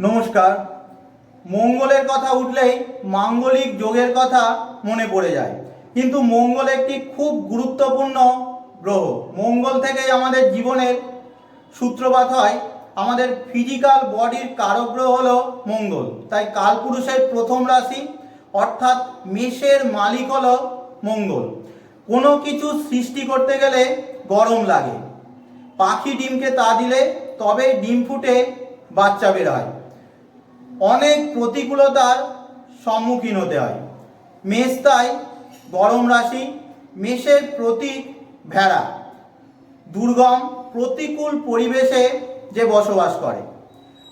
নমস্কার। মঙ্গলের কথা উঠলেই মাঙ্গলিক যোগের কথা মনে পড়ে যায়। কিন্তু মঙ্গল একটি খুব গুরুত্বপূর্ণ গ্রহ। মঙ্গল থেকেই আমাদের জীবনের সূত্রপাত হয়। আমাদের ফিজিক্যাল বডির কারক গ্রহ হলো মঙ্গল। তাই কালপুরুষের প্রথম রাশি, অর্থাৎ মেষের মালিক হল মঙ্গল। কোনো কিছু সৃষ্টি করতে গেলে গরম লাগে। পাখি ডিমকে তা দিলে তবেই ডিম ফুটে, বাচ্চা বের হয়। অনেক প্রতিকূলতার সম্মুখীন হতে হয়। মেষ তাই গরম রাশি, মেষের প্রতীক ভেড়া। দুর্গম প্রতিকূল পরিবেশে যে বসবাস করে।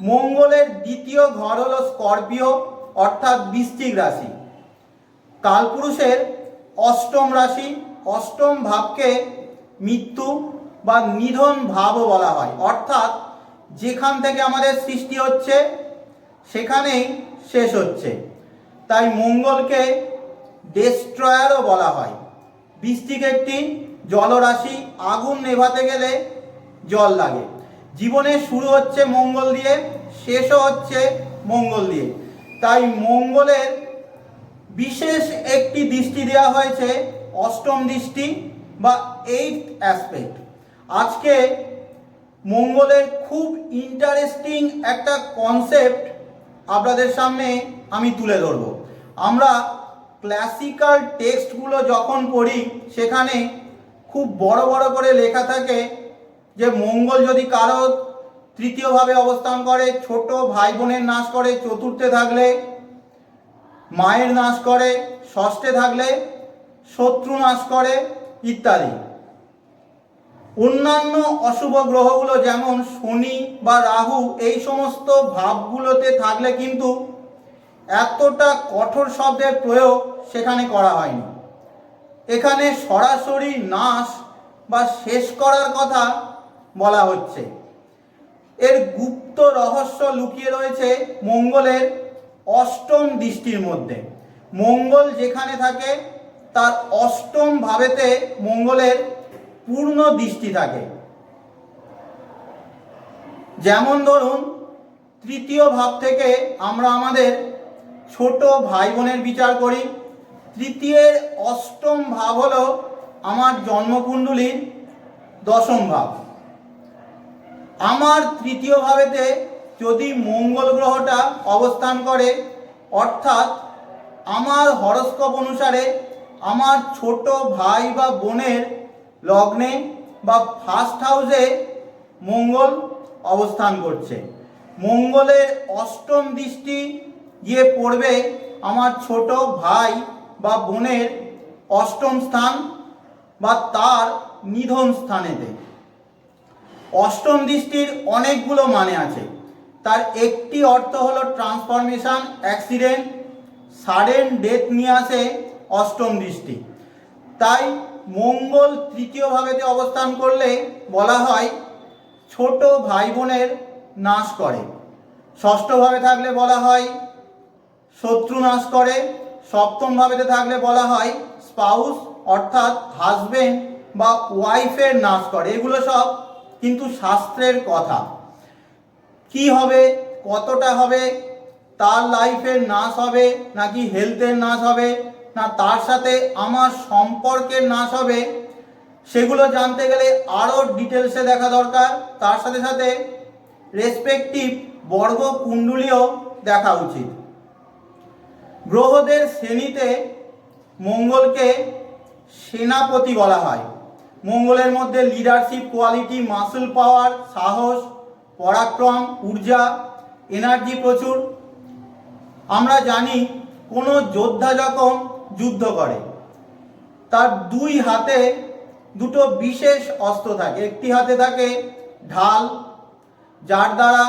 মঙ্গলের দ্বিতীয় ঘর হল স্করপিও, অর্থাৎ বৃশ্চিক রাশি। কালপুরুষের অষ্টম রাশি, অষ্টম ভাবকে মৃত্যু বা নিধন ভাবও বলা হয়। অর্থাৎ যেখান থেকে আমাদের সৃষ্টি হচ্ছে সেখানেই শেষ হচ্ছে। তাই মঙ্গলকে ডেস্ট্রয়ারও বলা হয়। বৃষ্টিক একটি জলরাশি আগুন নেভাতে গেলে জল লাগে। জীবনে শুরু হচ্ছে মঙ্গল দিয়ে, শেষও হচ্ছে মঙ্গল দিয়ে। তাই মঙ্গলের বিশেষ একটি দৃষ্টি দেওয়া হয়েছে অষ্টম দৃষ্টি বা এইট অ্যাসপেক্ট আজকে মঙ্গলের খুব ইন্টারেস্টিং একটা কনসেপ্ট আপনাদের সামনে আমি তুলে ধরব। আমরা ক্লাসিক্যাল টেক্সটগুলো যখন পড়ি, সেখানে খুব বড় বড় করে লেখা থাকে যে মঙ্গল যদি কারও তৃতীয়ভাবে অবস্থান করে, ছোট ভাই বোনের নাশ করে, চতুর্থে থাকলে মায়ের নাশ করে, ষষ্ঠে থাকলে শত্রু নাশ করে, ইত্যাদি। অন্যান্য অশুভ গ্রহগুলো যেমন শনি বা রাহু, এই সমস্ত ভাবগুলোতে থাকলে কিন্তু এতটা কঠোর শব্দের প্রয়োগ সেখানে করা হয়নি। এখানে সরাসরি নাশ বা শেষ করার কথা বলা হচ্ছে। এর গুপ্ত রহস্য লুকিয়ে রয়েছে মঙ্গলের অষ্টম দৃষ্টির মধ্যে। মঙ্গল যেখানে থাকে, তার অষ্টম ভাবেতে মঙ্গলের পূর্ণ দৃষ্টি থাকে। যেমন ধরুন, তৃতীয় ভাব থেকে আমরা আমাদের ছোট ভাই বোনের বিচার করি। তৃতীয়ের অষ্টম ভাব হলো আমার জন্মকুণ্ডলীর দশম ভাব। আমার তৃতীয় ভাবেতে যদি মঙ্গল গ্রহটা অবস্থান করে, অর্থাৎ আমার হরস্কোপ অনুসারে আমার ছোট ভাই বা বোনের লগ্নে বা ফার্স্ট হাউসে মঙ্গল অবস্থান করছে। মঙ্গলের অষ্টম দৃষ্টি গিয়ে পড়বে আমার ছোট ভাই বা বোনের অষ্টম স্থান বা তার নিধন স্থানেতে। অষ্টম দৃষ্টির অনেকগুলো মানে আছে। তার একটি অর্থ হলো ট্রান্সফরমেশন অ্যাক্সিডেন্ট সাডেন ডেথ নিয়ে আসে অষ্টম দৃষ্টি। তাই মঙ্গল তৃতীয় ভাবেতে অবস্থান করলে বলা হয় ছোট ভাই বোনের নাশ করে। ষষ্ঠ ভাবে থাকলে বলা হয় শত্রু নাশ করে। সপ্তম ভাবেতে থাকলে বলা হয় স্পাউস অর্থাৎ হাজবেন্ড বা ওয়াইফের নাশ করে। এগুলো সব কিন্তু শাস্ত্রের কথা। কি হবে? কতটা হবে? তার লাইফের নাশ হবে নাকি হেলথের নাশ হবে? না, তার সাথে আমার সম্পর্কের নাশ হবে, সেগুলো জানতে গেলে আরও ডিটেলসে দেখা দরকার। তার সাথে সাথে রেসপেক্টিভ বর্গ কুণ্ডলীও দেখা উচিত। গ্রহদের শ্রেণীতে মঙ্গলকে সেনাপতি বলা হয়। মঙ্গলের মধ্যে লিডারশিপ কোয়ালিটি মাসল পাওয়ার সাহস, পরাক্রম, ঊর্জা এনার্জি প্রচুর। আমরা জানি কোনো যোদ্ধা যখন যুদ্ধ করে। তার দুই হাতে দুটো বিশেষ অস্ত্র থাকে। একটি হাতে থাকে ঢাল, যার দ্বারা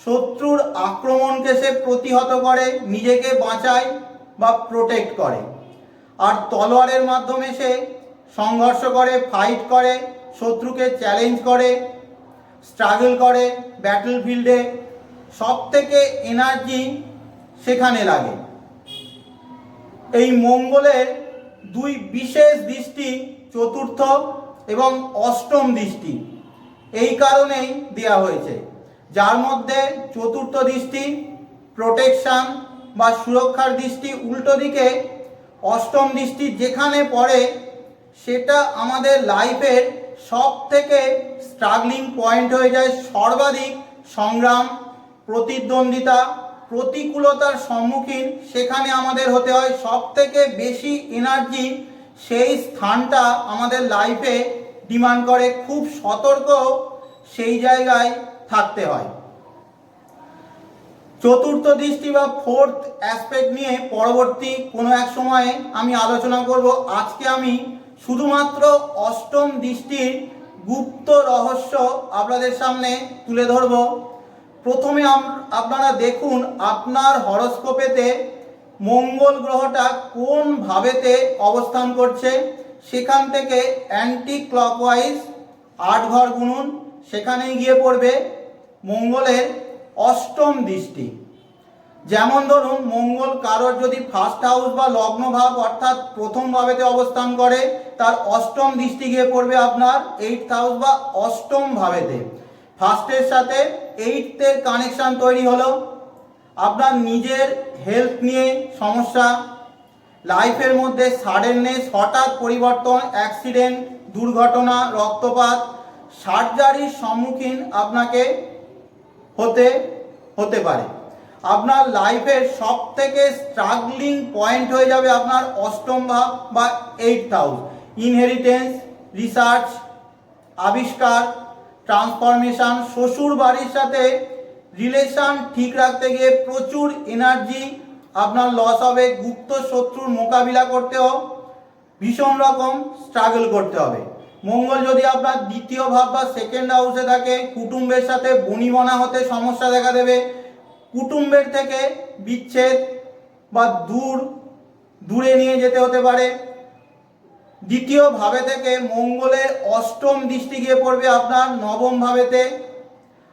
শত্রুর আক্রমণকে সে প্রতিহত করে, নিজেকে বাঁচায় বা প্রোটেক্ট করে। আর তলোয়ারের মাধ্যমে সে সংঘর্ষ করে ফাইট করে, শত্রুকে চ্যালেঞ্জ করে স্ট্রাগল করে ব্যাটল ফিল্ডে সব থেকে এনার্জি সেখানে লাগে। এই মঙ্গলের দুই বিশেষ দৃষ্টি, চতুর্থ এবং অষ্টম দৃষ্টি। এই কারণেই দেয়া হয়েছে। যার মধ্যে চতুর্থ দৃষ্টি প্রোটেকশন বা সুরক্ষার দৃষ্টি উল্টো দিকে, অষ্টম দৃষ্টি যেখানে পড়ে, সেটা আমাদের লাইফের সব থেকে স্ট্রাগলিং পয়েন্ট হয়ে যায়। সর্বাধিক সংগ্রাম, প্রতিদ্বন্দ্বিতা প্রতিকূলতার সম্মুখীন সেখানে আমাদের হতে হয়। সব থেকে বেশি এনার্জি সেই স্থানটা আমাদের লাইফে ডিমান্ড করে। খুব সতর্ক সেই জায়গায় থাকতে হয়। চতুর্থ দৃষ্টি বা ফোর্থ অ্যাসপেক্ট নিয়ে পরবর্তী কোনো এক সময়ে আমি আলোচনা করব। আজকে আমি শুধুমাত্র অষ্টম দৃষ্টির গুপ্ত রহস্য আপনাদের সামনে তুলে ধরব। প্রথমে আপনারা দেখুন আপনার হরস্কোপেতে মঙ্গল গ্রহটা কোন ভাবেতে অবস্থান করছে। সেখান থেকে অ্যান্টি ক্লকওয়াইজ আট ঘর গুনুন, সেখানেই গিয়ে পড়বে মঙ্গলের অষ্টম দৃষ্টি। যেমন ধরুন, মঙ্গল কারোর যদি ফার্স্ট হাউস বা লগ্ন ভাব অর্থাৎ প্রথম ভাবেতে অবস্থান করে, তার অষ্টম দৃষ্টি গিয়ে পড়বে আপনার এইট হাউস বা অষ্টম ভাবেতে। ফার্স্টের সাথে এইটের কানেকশান তৈরি হলো। আপনার নিজের হেলথ নিয়ে সমস্যা। লাইফের মধ্যে সাডেননেস হঠাৎ পরিবর্তন অ্যাক্সিডেন্ট দুর্ঘটনা, রক্তপাত সার্জারির সম্মুখীন আপনাকে হতে হতে পারে। আপনার লাইফের সব থেকে স্ট্রাগলিং পয়েন্ট হয়ে যাবে আপনার অষ্টম ভাব বা এইট হাউস ইনহেরিটেন্স রিসার্চ আবিষ্কার ট্রান্সফরমেশন, শ্বশুর বাড়ির সাথে রিলেশন ঠিক রাখতে গিয়ে প্রচুর এনার্জি আপনার লস হবে, গুপ্ত শত্রুর মোকাবিলা করতেও ভীষণ রকম স্ট্রাগল করতে হবে। মঙ্গল যদি আপনার দ্বিতীয় ভাব বা সেকেন্ড হাউসে থাকে, কুটুম্বের সাথে বনিবনা হতে সমস্যা দেখা দেবে। কুটুম্বের থেকে বিচ্ছেদ বা দূর, দূরে নিয়ে যেতে হতে পারে। দ্বিতীয় ভাবে থেকে মঙ্গলের অষ্টম দৃষ্টি গিয়ে পড়বে আপনার নবম ভাবেতে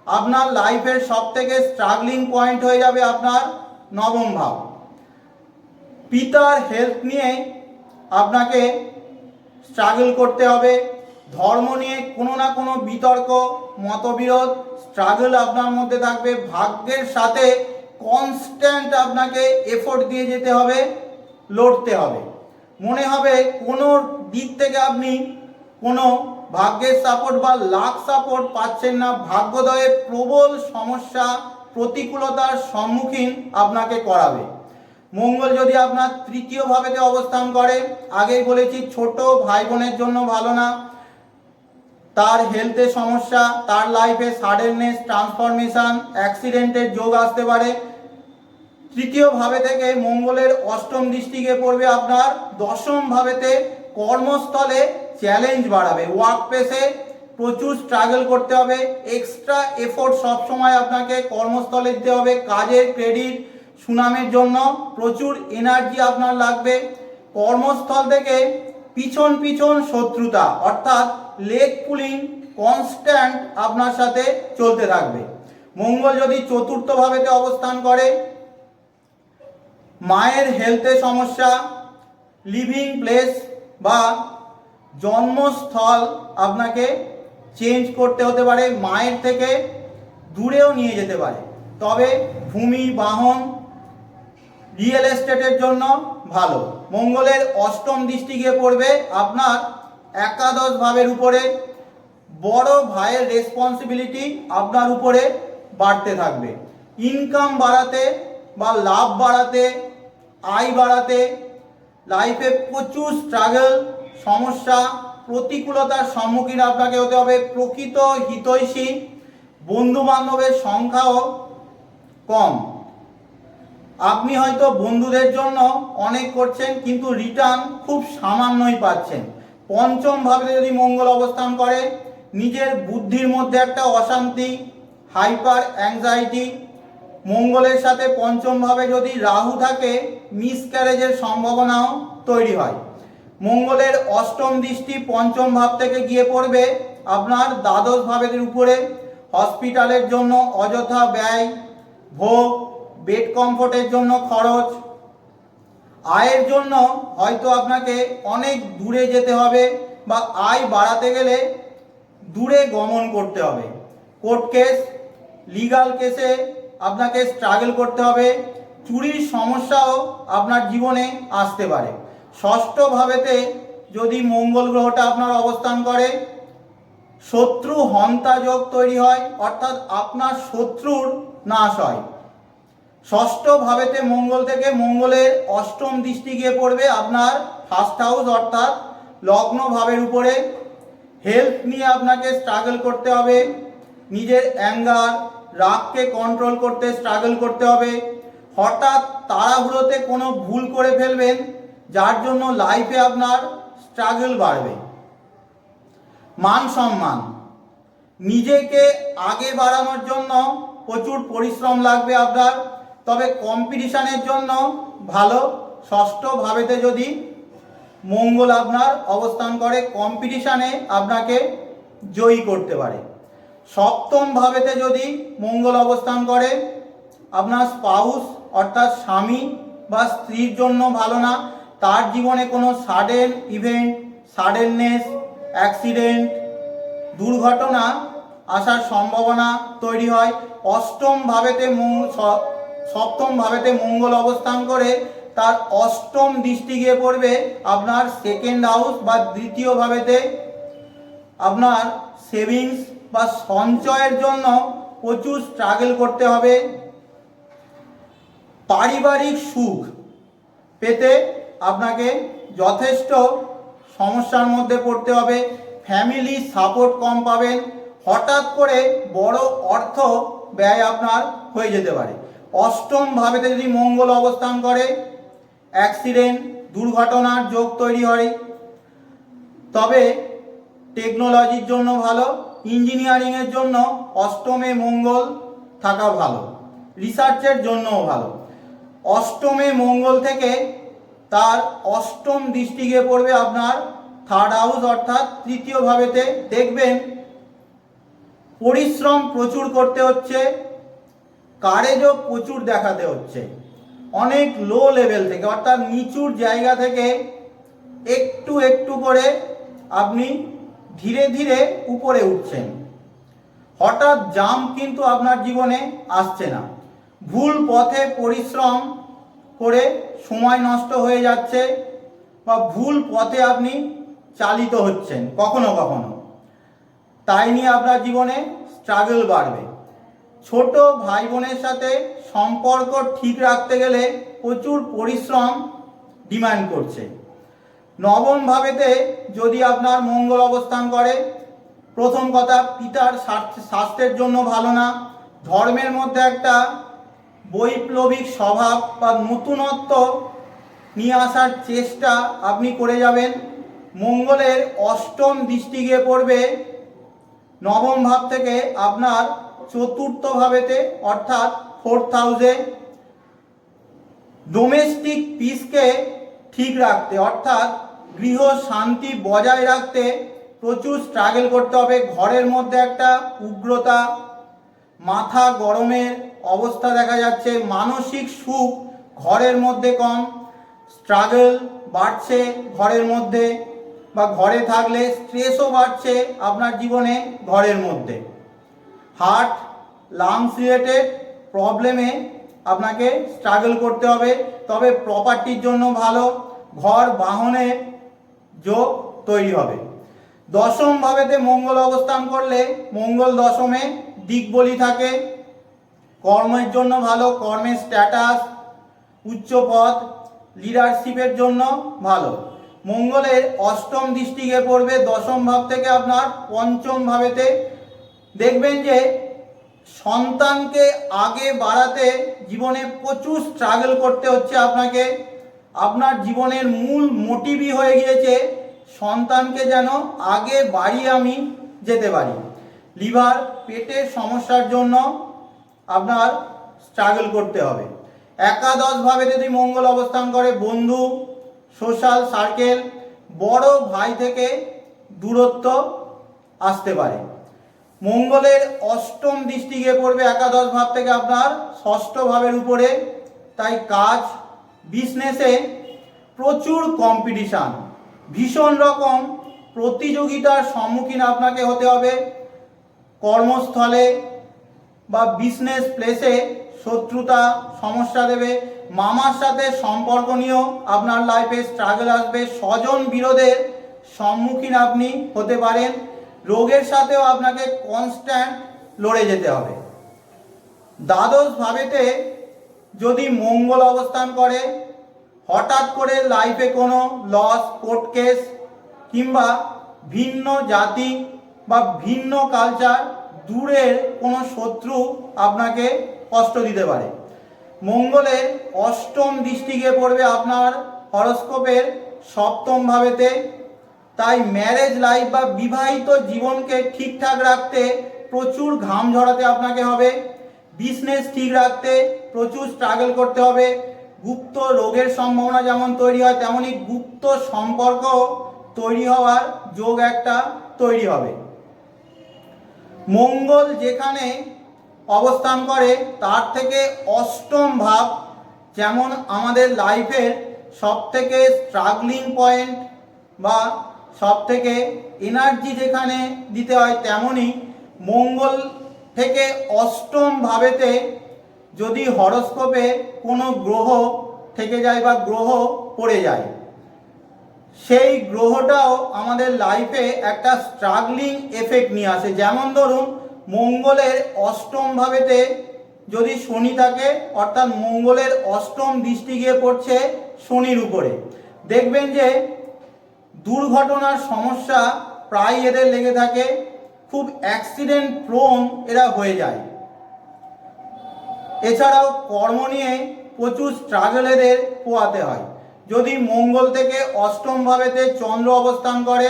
আপনার লাইফের সব থেকে স্ট্রাগলিং পয়েন্ট হয়ে যাবে আপনার নবম ভাব পিতার হেলথ নিয়ে আপনাকে স্ট্রাগল করতে হবে। ধর্ম নিয়ে কোনো না কোনো বিতর্ক, মতবিরোধ স্ট্রাগল আপনার মধ্যে থাকবে। ভাগ্যের সাথে কনস্ট্যান্ট আপনাকে এফোর্ট দিয়ে যেতে হবে, লড়তে হবে। মনে হবে কোনো দিক থেকে আপনি কোনো ভাগ্যের সাপোর্ট বা লাখ সাপোর্ট পাচ্ছেন না, ভাগ্যদয়ের প্রবল সমস্যা, প্রতিকূলতার সম্মুখীন আপনাকে করাবে। মঙ্গল যদি আপনার তৃতীয় ভাবেতে অবস্থান করে, আগেই বলেছি, ছোট ভাই বোনের জন্য ভালো না। তার হেলথে সমস্যা, তার লাইফে সাডেননেস ট্রান্সফরমেশন অ্যাক্সিডেন্টের যোগ আসতে পারে। তৃতীয় ভাবে থেকে মঙ্গলের অষ্টম দৃষ্টিকে পড়বে আপনার দশম ভাবেতে। কর্মস্থলে চ্যালেঞ্জ বাড়াবে। ওয়ার্ক প্লেসে প্রচুর স্ট্রাগল করতে হবে। এক্সট্রা এফোর্ট সবসময় আপনাকে কর্মস্থলে দিতে হবে। কাজের ক্রেডিট সুনামের জন্য প্রচুর এনার্জি আপনার লাগবে। কর্মস্থল থেকে পিছন পিছন শত্রুতা, অর্থাৎ লেগ পুলিং কনস্ট্যান্ট আপনার সাথে চলতে থাকবে। মঙ্গল যদি চতুর্থ ভাবেতে অবস্থান করে, মায়ের হেলথে সমস্যা লিভিং প্লেস বা জন্মস্থল আপনাকে চেঞ্জ করতে হতে পারে, মায়ের থেকে দূরেও নিয়ে যেতে পারে। তবে ভূমি, বাহন রিয়েল এস্টেটের জন্য ভালো। মঙ্গলের অষ্টম দৃষ্টি গিয়ে পড়বে আপনার একাদশ ভাবের উপরে। বড় ভাইয়ের রেসপন্সিবিলিটি আপনার উপরে বাড়তে থাকবে। ইনকাম বাড়াতে বা লাভ বাড়াতে, আয় বাড়াতে লাইফে প্রচুর স্ট্রাগল সমস্যা, প্রতিকূলতার সম্মুখীন আপনাকে হতে হবে। প্রকৃত হিতৈষী বন্ধু বান্ধবের সংখ্যাও কম। আপনি হয়তো বন্ধুদের জন্য অনেক করছেন, কিন্তু রিটার্ন খুব সামান্যই পাচ্ছেন। পঞ্চম ভাবে যদি মঙ্গল অবস্থান করে, নিজের বুদ্ধির মধ্যে একটা অশান্তি হাইপার অ্যাংজাইটি মঙ্গলের সাথে পঞ্চম ভাবে যদি রাহু থাকে মিসক্যারেজের সম্ভাবনাও তৈরি হয়। মঙ্গলের অষ্টম দৃষ্টি পঞ্চম ভাব থেকে গিয়ে পড়বে আপনার দ্বাদশ ভাবের উপরে। হসপিটালের জন্য অযথা ব্যয়, ভোগ বেড কমফোর্টের জন্য খরচ। আয়ের জন্য হয়তো আপনাকে অনেক দূরে যেতে হবে বা আয় বাড়াতে গেলে দূরে গমন করতে হবে। কোর্ট কেস লিগাল কেসে আপনাকে স্ট্রাগল করতে হবে। চুরির সমস্যাও আপনার জীবনে আসতে পারে। ষষ্ঠ ভাবেতে যদি মঙ্গল গ্রহটা আপনার অবস্থান করে, শত্রু হন্তা যোগ তৈরি হয়, অর্থাৎ আপনার শত্রুর নাশ হয়। ষষ্ঠ ভাবেতে মঙ্গল থেকে মঙ্গলের অষ্টম দৃষ্টি গিয়ে পড়বে আপনার ফার্স্ট হাউস, অর্থাৎ লগ্ন ভাবের উপরে। হেলথ নিয়ে আপনাকে স্ট্রাগল করতে হবে। নিজের অ্যাঙ্গার, রাগকে কন্ট্রোল করতে স্ট্রাগল করতে হবে। হঠাৎ তাড়াহুড়োতে কোনো ভুল করে ফেলবেন, যার জন্য লাইফে আপনার স্ট্রাগল বাড়বে। মান সম্মান। নিজেকে আগে বাড়ানোর জন্য প্রচুর পরিশ্রম লাগবে আপনার, তবে কম্পিটিশানের জন্য ভালো, ষষ্ঠ ভাবেতে যদি মঙ্গল আপনার অবস্থান করে কম্পিটিশানে আপনাকে জয়ী করতে পারে। সপ্তম ভাবেতে যদি মঙ্গল অবস্থান করে, আপনার স্পাউস অর্থাৎ স্বামী বা স্ত্রীর জন্য ভালো না, তার জীবনে কোনো সাডেন ইভেন্ট সাডেননেস অ্যাক্সিডেন্ট দুর্ঘটনা আসার সম্ভাবনা তৈরি হয়। অষ্টম ভাবেতে সপ্তম ভাবেতে মঙ্গল অবস্থান করে, তার অষ্টম দৃষ্টি গিয়ে পড়বে আপনার সেকেন্ড হাউস বা দ্বিতীয় ভাবেতে। আপনার সেভিংস বা সঞ্চয়ের জন্য প্রচুর স্ট্রাগল করতে হবে। পারিবারিক সুখ পেতে আপনাকে যথেষ্ট সমস্যার মধ্যে পড়তে হবে। ফ্যামিলি সাপোর্ট কম পাবেন। হঠাৎ করে বড় অর্থ ব্যয় আপনার হয়ে যেতে পারে। অষ্টম ভাবেতে যদি মঙ্গল অবস্থান করে, অ্যাক্সিডেন্ট, দুর্ঘটনার যোগ তৈরি হয়। তবে টেকনোলজির জন্য ভালো, ইঞ্জিনিয়ারিংয়ের জন্য অষ্টমে মঙ্গল থাকা ভালো, রিসার্চের জন্যও ভালো। অষ্টমে মঙ্গল থেকে তার অষ্টম দৃষ্টি গিয়ে পড়বে আপনার থার্ড হাউস অর্থাৎ তৃতীয় ভাবেতে। দেখবেন, পরিশ্রম প্রচুর করতে হচ্ছে, কারেজও প্রচুর দেখাতে হচ্ছে। অনেক লো লেভেল থেকে, অর্থাৎ নিচুর জায়গা থেকে একটু একটু করে আপনি ধীরে ধীরে উপরে উঠছেন। হঠাৎ জাম কিন্তু আপনার জীবনে আসছে না। ভুল পথে পরিশ্রম করে সময় নষ্ট হয়ে যাচ্ছে বা ভুল পথে আপনি চালিত হচ্ছেন, কখনো কখনো। তাই নিয়ে আপনার জীবনে স্ট্রাগল বাড়বে। ছোট ভাই বোনের সাথে সম্পর্ক ঠিক রাখতে গেলে প্রচুর পরিশ্রম ডিমান্ড করছে। নবম ভাবেতে যদি আপনার মঙ্গল অবস্থান করে, প্রথম কথা পিতার স্বাস্থ্যের জন্য ভালো না, ধর্মের মধ্যে একটা বৈপ্লবিক স্বভাব বা নতুনত্ব নিয়ে আসার চেষ্টা আপনি করে যাবেন। মঙ্গলের অষ্টম দৃষ্টি গিয়ে পড়বে নবম ভাব থেকে আপনার চতুর্থ ভাবেতে, অর্থাৎ ফোর্থ হাউসে ডোমেস্টিক পিসকে ঠিক রাখতে, অর্থাৎ গৃহ শান্তি বজায় রাখতে প্রচুর স্ট্রাগল করতে হবে। ঘরের মধ্যে একটা উগ্রতা, মাথা গরমের অবস্থা দেখা যাচ্ছে, মানসিক সুখ ঘরের মধ্যে কম স্ট্রাগল বাড়ছে ঘরের মধ্যে বা ঘরে থাকলে স্ট্রেসও বাড়ছে আপনার জীবনে ঘরের মধ্যে। হার্ট লাংস রিলেটেড প্রবলেমে আপনাকে স্ট্রাগল করতে হবে, তবে প্রপার্টির জন্য ভালো, ঘর বাহনের যোগ তৈরি হবে। দশম ভাবেতে মঙ্গল অবস্থান করলে মঙ্গল দশমে দিক বলি থাকে কর্মের জন্য ভালো, কর্মের স্ট্যাটাস উচ্চ পদ লিডারশিপের জন্য ভালো। মঙ্গলের অষ্টম দৃষ্টিকে পড়বে, দশম ভাব থেকে আপনার পঞ্চম ভাবেতে। দেখবেন যে সন্তানকে আগে বাড়াতে জীবনে প্রচুর স্ট্রাগল করতে হচ্ছে আপনাকে। আপনার জীবনের মূল মোটিভই হয়ে গিয়েছে সন্তানকে যেন আগে বাড়িয়ে আমি যেতে পারি। লিভার, পেটের সমস্যার জন্য আপনার স্ট্রাগল করতে হবে। একাদশ ভাবে যদি মঙ্গল অবস্থান করে, বন্ধু সোশ্যাল সার্কেল বড় ভাই থেকে দূরত্ব আসতে পারে। মঙ্গলের অষ্টম দৃষ্টি গিয়ে পড়বে একাদশ ভাব থেকে আপনার ষষ্ঠ ভাবের উপরে। তাই কাজ বিজনেসে প্রচুর কম্পিটিশান ভীষণ রকম প্রতিযোগিতার সম্মুখীন আপনাকে হতে হবে। কর্মস্থলে বা বিজনেস প্লেসে শত্রুতা, সমস্যা দেবে। মামার সাথে সম্পর্ক নিয়েও আপনার লাইফে স্ট্রাগল আসবে। স্বজন বিরোধের সম্মুখীন আপনি হতে পারেন। রোগের সাথেও আপনাকে কনস্ট্যান্ট লড়ে যেতে হবে। দ্বাদশ ভাবেতে যদি মঙ্গল অবস্থান করে, হঠাৎ করে লাইফে কোনো লস কোর্ট কেস কিংবা ভিন্ন জাতি বা ভিন্ন কালচার দূরের কোনো শত্রু আপনাকে কষ্ট দিতে পারে। মঙ্গলের অষ্টম দৃষ্টি গিয়ে পড়বে আপনার হরস্কোপের সপ্তম ভাবেতে। তাই ম্যারেজ লাইফ বা বিবাহিত জীবনকে ঠিকঠাক রাখতে প্রচুর ঘাম ঝরাতে আপনাকে হবে। বিজনেস ঠিক রাখতে প্রচুর স্ট্রাগল করতে হবে। গুপ্ত রোগের সম্ভাবনা যেমন তৈরি হয় তেমনই গুপ্ত সম্পর্ক তৈরি হওয়ার যোগ একটা তৈরি হবে। মঙ্গল যেখানে অবস্থান করে, তার থেকে অষ্টম ভাব যেমন আমাদের লাইফের সব থেকে স্ট্রাগলিং পয়েন্ট বা সব থেকে এনার্জি যেখানে দিতে হয় তেমনই মঙ্গল থেকে অষ্টম ভাবেতে যদি হরস্কোপে কোনো গ্রহ থেকে যায় বা গ্রহ পড়ে যায় সেই গ্রহটাও আমাদের লাইফে একটা স্ট্রাগলিং এফেক্ট নিয়ে আসে। যেমন ধরুন, মঙ্গলের অষ্টম ভাবেতে যদি শনি থাকে, অর্থাৎ মঙ্গলের অষ্টম দৃষ্টি গিয়ে পড়ছে শনির উপরে। দেখবেন যে দুর্ঘটনার সমস্যা প্রায় এদের লেগে থাকে, খুব অ্যাক্সিডেন্ট প্রোন এরা হয়ে যায়। এছাড়াও কর্ম নিয়ে প্রচুর স্ট্রাগল এদের পোয়াতে হয়। যদি মঙ্গল থেকে অষ্টম ভাবেতে চন্দ্র অবস্থান করে,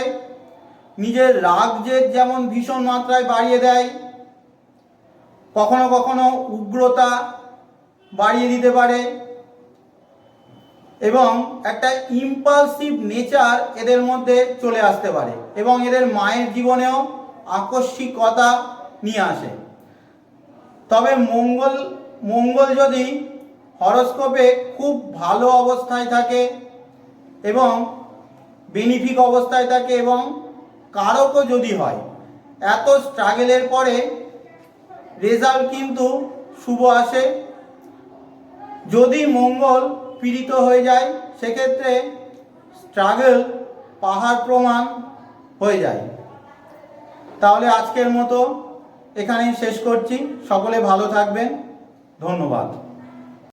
নিজের রাগ জেদ যেমন ভীষণ মাত্রায় বাড়িয়ে দেয়, কখনো কখনো উগ্রতা বাড়িয়ে দিতে পারে এবং একটা ইম্পালসিভ নেচার এদের মধ্যে চলে আসতে পারে এবং এদের মায়ের জীবনেও আকস্মিকতা নিয়ে আসে। তবে মঙ্গল মঙ্গল যদি হরস্কোপে খুব ভালো অবস্থায় থাকে এবং বেনিফিক অবস্থায় থাকে এবং কারকও যদি হয়। এত স্ট্রাগেলের পরে রেজাল্ট কিন্তু শুভ আসে। যদি মঙ্গল পীড়িত হয়ে যায়, সেক্ষেত্রে স্ট্রাগল, পাহাড় প্রমাণ হয়ে যায়। তাহলে আজকের মতো এখানেই শেষ করছি। সকলে ভালো থাকবেন। ধন্যবাদ।